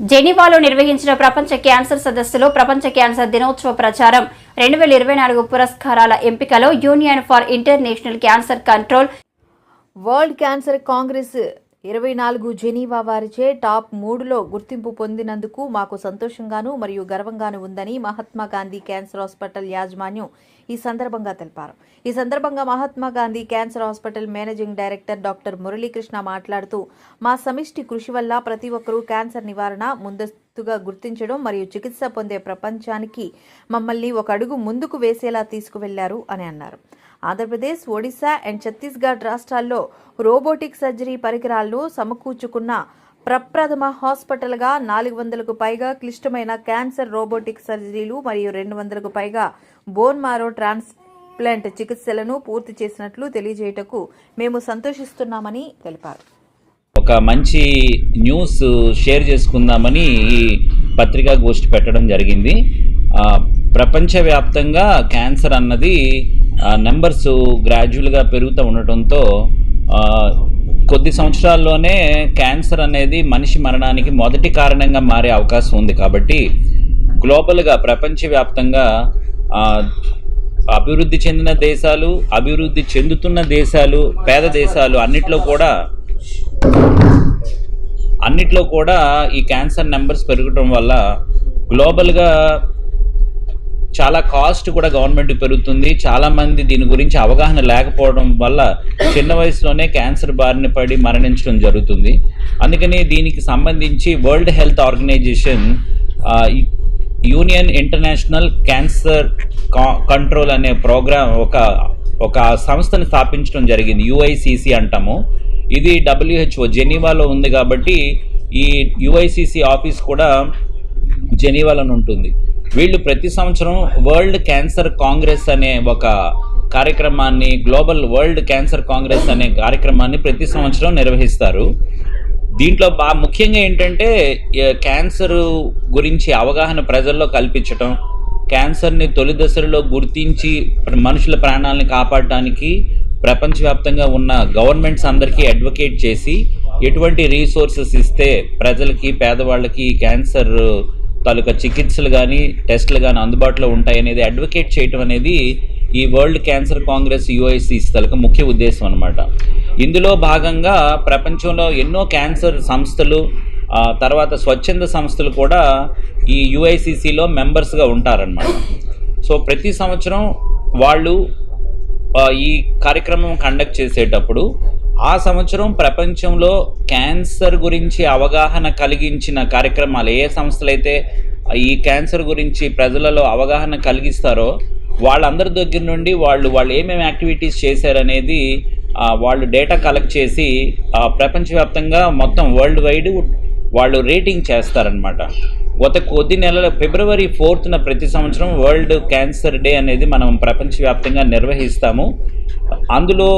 జెనీవాలో నిర్వహించిన ప్రపంచ క్యాన్సర్ సదస్సులో ప్రపంచ క్యాన్సర్ దినోత్సవ ప్రచారం. రెండు వేల ఇరవై నాలుగు పురస్కారాల ఎంపికలో Union for International Cancer Control World Cancer Congress ఇరవై నాలుగు జెనీవా వారిచే టాప్ మూడులో గుర్తింపు పొందినందుకు మాకు సంతోషంగాను మరియు గర్వంగాను ఉందని మహాత్మా గాంధీ క్యాన్సర్ హాస్పిటల్ యాజమాన్యం ఈ సందర్భంగా తెలిపారు. ఈ సందర్భంగా Mahatma Gandhi cancer hospital managing director doctor Muralikrishna మాట్లాడుతూ మా సమిష్టి కృషి వల్ల ప్రతి ఒక్కరూ క్యాన్సర్ నివారణ ముందస్తుగా గుర్తించడం మరియు చికిత్స పొందే ప్రపంచానికి మమ్మల్ని ఒక అడుగు ముందుకు వేసేలా తీసుకువెళ్ళారు అని అన్నారు. ఆంధ్రప్రదేశ్ ఒడిశా అండ్ ఛత్తీస్గఢ్ రాష్ట్రాల్లో రోబోటిక్ సర్జరీ పరికరాలను సమకూర్చుకున్న ప్రప్రథమ హాస్పిటల్గా నాలుగు వందలకు పైగా క్లిష్టమైన క్యాన్సర్ రోబోటిక్ సర్జరీలు మరియు రెండు వందలకు పైగా బోన్ మారో ట్రాన్స్ప్లాంట్ చికిత్సలను పూర్తి చేసినట్లు తెలియజేయటకు మేము సంతోషిస్తున్నామని తెలిపారు. ఒక మంచి న్యూస్ షేర్ చేసుకుందామని ఈ పత్రికా గోష్ఠి పెట్టడం జరిగింది. ప్రపంచవ్యాప్తంగా క్యాన్సర్ అన్నది నెంబర్స్ గ్రాడ్యువల్గా పెరుగుతూ ఉండటంతో కొద్ది సంవత్సరాల్లోనే క్యాన్సర్ అనేది మనిషి మరణానికి మొదటి కారణంగా మారే అవకాశం ఉంది కాబట్టి గ్లోబల్గా ప్రపంచవ్యాప్తంగా అభివృద్ధి చెందిన దేశాలు అభివృద్ధి చెందుతున్న దేశాలు పేద దేశాలు అన్నిట్లో కూడా అన్నిట్లో కూడా ఈ క్యాన్సర్ నెంబర్స్ పెరగడం వల్ల గ్లోబల్గా చాలా కాస్ట్ కూడా గవర్నమెంట్ పెరుగుతుంది. చాలా మంది దీని గురించి అవగాహన లేకపోవడం వల్ల చిన్న వయసులోనే క్యాన్సర్ బారిన పడి మరణించడం జరుగుతుంది. అందుకని దీనికి సంబంధించి World Health Organization Union International Cancer కా- కంట్రోల్ అనే ప్రోగ్రామ్ ఒక ఒక సంస్థని స్థాపించడం జరిగింది. యుఐసిసి అంటాము. ఇది డబ్ల్యూహెచ్ఓ జెనీవాలో ఉంది కాబట్టి ఈ యుఐసిసి ఆఫీస్ కూడా జెనీవాలోనే ఉంటుంది. వీళ్ళు ప్రతి సంవత్సరం వరల్డ్ క్యాన్సర్ కాంగ్రెస్ అనే ఒక కార్యక్రమాన్ని గ్లోబల్ వరల్డ్ క్యాన్సర్ కాంగ్రెస్ అనే కార్యక్రమాన్ని ప్రతి సంవత్సరం నిర్వహిస్తారు. దీంట్లో బాగా ముఖ్యంగా ఏంటంటే క్యాన్సరు క్యాన్సర్ గురించి అవగాహన ప్రజల్లో కల్పించటం క్యాన్సర్ని తొలి దశలో గుర్తించి మనుషుల ప్రాణాలని కాపాడటానికి ప్రపంచవ్యాప్తంగా ఉన్న గవర్నమెంట్స్ అందరికీ అడ్వకేట్ చేసి ఎటువంటి రీసోర్సెస్ ఇస్తే ప్రజలకి పేదవాళ్ళకి క్యాన్సర్ తాలూకా చికిత్సలు కానీ టెస్టులు కానీ అందుబాటులో ఉంటాయనేది అడ్వకేట్ చేయటం అనేది ఈ వరల్డ్ క్యాన్సర్ కాంగ్రెస్ యుఐసిస్ తాలూకా ముఖ్య ఉద్దేశం అనమాట ఇందులో భాగంగా ప్రపంచంలో ఎన్నో క్యాన్సర్ సంస్థలు తర్వాత స్వచ్ఛంద సంస్థలు కూడా ఈ యుఐసిసిలో మెంబర్స్గా ఉంటారనమాట సో ప్రతి సంవత్సరం వాళ్ళు ఈ కార్యక్రమం కండక్ట్ చేసేటప్పుడు ఆ సంవత్సరం ప్రపంచంలో క్యాన్సర్ గురించి అవగాహన కలిగించిన కార్యక్రమాలు ఏ సంస్థలైతే ఈ క్యాన్సర్ గురించి ప్రజలలో అవగాహన కలిగిస్తారో వాళ్ళందరి దగ్గర నుండి వాళ్ళు వాళ్ళు ఏమేమి యాక్టివిటీస్ చేశారనేది వాళ్ళు డేటా కలెక్ట్ చేసి ప్రపంచవ్యాప్తంగా మొత్తం వరల్డ్ వైడ్ వాళ్ళు రేటింగ్ చేస్తారనమాట గత కొద్ది నెలల ఫిబ్రవరి ఫోర్త్న ప్రతి సంవత్సరం వరల్డ్ క్యాన్సర్ డే అనేది మనం ప్రపంచవ్యాప్తంగా నిర్వహిస్తాము. అందులో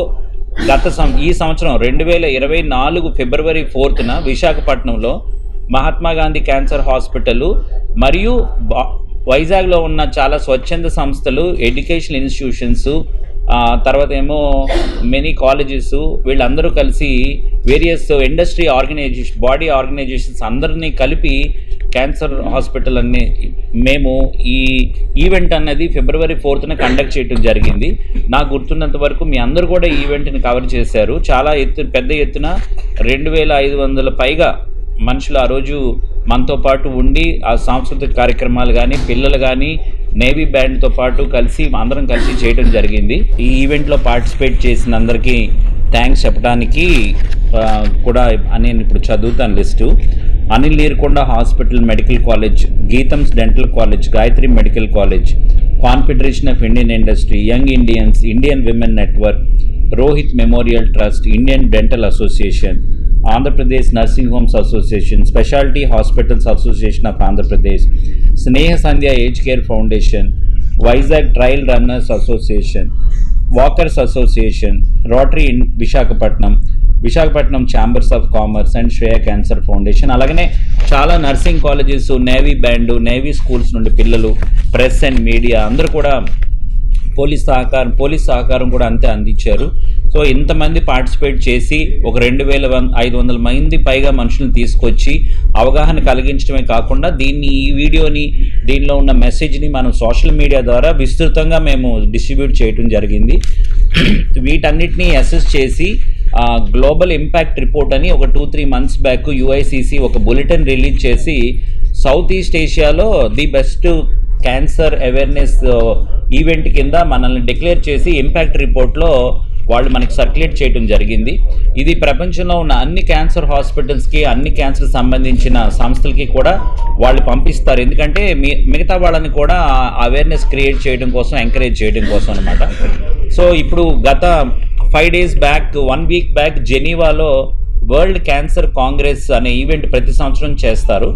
గత సం ఈ సంవత్సరం రెండు వేల ఇరవై నాలుగు ఫిబ్రవరి ఫోర్త్న విశాఖపట్నంలో మహాత్మా గాంధీ క్యాన్సర్ హాస్పిటల్ మరియు వైజాగ్లో ఉన్న చాలా స్వచ్ఛంద సంస్థలు ఎడ్యుకేషన్ ఇన్స్టిట్యూషన్స్ తర్వాత ఏమో మెనీ కాలేజెస్ వీళ్ళందరూ కలిసి various industry organisation body organisations అందరినీ కలిపి క్యాన్సర్ హాస్పిటల్ అన్ని మేము ఈ ఈవెంట్ అన్నది ఫిబ్రవరి ఫోర్త్న కండక్ట్ చేయడం జరిగింది. నాకు గుర్తున్నంత వరకు మీ అందరూ కూడా ఈవెంట్ని కవర్ చేశారు. చాలా ఎత్తు పెద్ద ఎత్తున రెండు వేల ఐదు వందల పైగా మనుషులు ఆ రోజు మనతో పాటు ఉండి ఆ సాంస్కృతిక కార్యక్రమాలు కానీ పిల్లలు కానీ నేవీ బ్యాండ్తో పాటు కలిసి అందరం కలిసి చేయడం జరిగింది. ఈ ఈవెంట్లో పార్టిసిపేట్ చేసిన అందరికీ థ్యాంక్స్ చెప్పడానికి కూడా నేను ఇప్పుడు చదువుతాను list. Anil Neerukonda hospital medical college GITAM's dental college Gayatri medical college Confederation of Indian Industry Young Indians Indian Women Network Rohit memorial trust Indian Dental Association Andhra Pradesh nursing homes association speciality hospitals association of Andhra Pradesh Sneha Sandhya age care foundation Vizag trail runners association walkers association rotary in Visakhapatnam Visakhapatnam chambers of commerce and Shreya cancer foundation అలాగనే చాలా nursing colleges navy band navy schools నుండి పిల్లలు press and media అందరూ కూడా police సహకారం police సహకారం కూడా అంతే అందించారు. సో ఇంతమంది పార్టిసిపేట్ చేసి ఒక రెండు వేల ఐదు వందల మంది పైగా మనుషులను తీసుకొచ్చి అవగాహన కలిగించడమే కాకుండా దీన్ని ఈ వీడియోని దీనిలో ఉన్న మెసేజ్ని మనం సోషల్ మీడియా ద్వారా విస్తృతంగా మేము డిస్ట్రిబ్యూట్ చేయటం జరిగింది. వీటన్నిటిని అసెస్ చేసి గ్లోబల్ ఇంపాక్ట్ రిపోర్ట్ అని ఒక two three months back UICC ఒక బులెటిన్ రిలీజ్ చేసి south east ఏషియాలో the best cancer awareness event కింద మనల్ని డిక్లేర్ చేసి ఇంపాక్ట్ రిపోర్ట్లో వాళ్ళు మనకి సర్క్యులేట్ చేయడం జరిగింది. ఇది ప్రపంచంలో ఉన్న అన్ని క్యాన్సర్ హాస్పిటల్స్కి అన్ని క్యాన్సర్ సంబంధించిన సంస్థలకి కూడా వాళ్ళు పంపిస్తారు. ఎందుకంటే మిగతా వాళ్ళని కూడా అవేర్నెస్ క్రియేట్ చేయడం కోసం ఎంకరేజ్ చేయడం కోసం అనమాట సో ఇప్పుడు గత five days back one week back జెనీవాలో వరల్డ్ క్యాన్సర్ కాంగ్రెస్ అనే ఈవెంట్ ప్రతి సంవత్సరం చేస్తారు.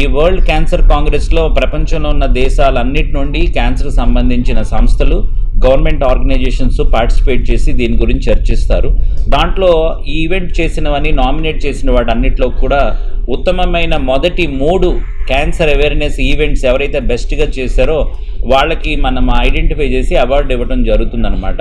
ఈ వరల్డ్ క్యాన్సర్ కాంగ్రెస్లో ప్రపంచంలో ఉన్న దేశాలన్నిటి నుండి క్యాన్సర్ సంబంధించిన సంస్థలు గవర్నమెంట్ ఆర్గనైజేషన్స్ పార్టిసిపేట్ చేసి దీని గురించి చర్చిస్తారు. దాంట్లో ఈ ఈవెంట్ చేసినవని నామినేట్ చేసిన వాటి అన్నిట్లో కూడా ఉత్తమమైన మొదటి మూడు క్యాన్సర్ అవేర్నెస్ ఈవెంట్స్ ఎవరైతే బెస్ట్గా చేశారో వాళ్ళకి మనం ఐడెంటిఫై చేసి అవార్డు ఇవ్వడం జరుగుతుందన్నమాట.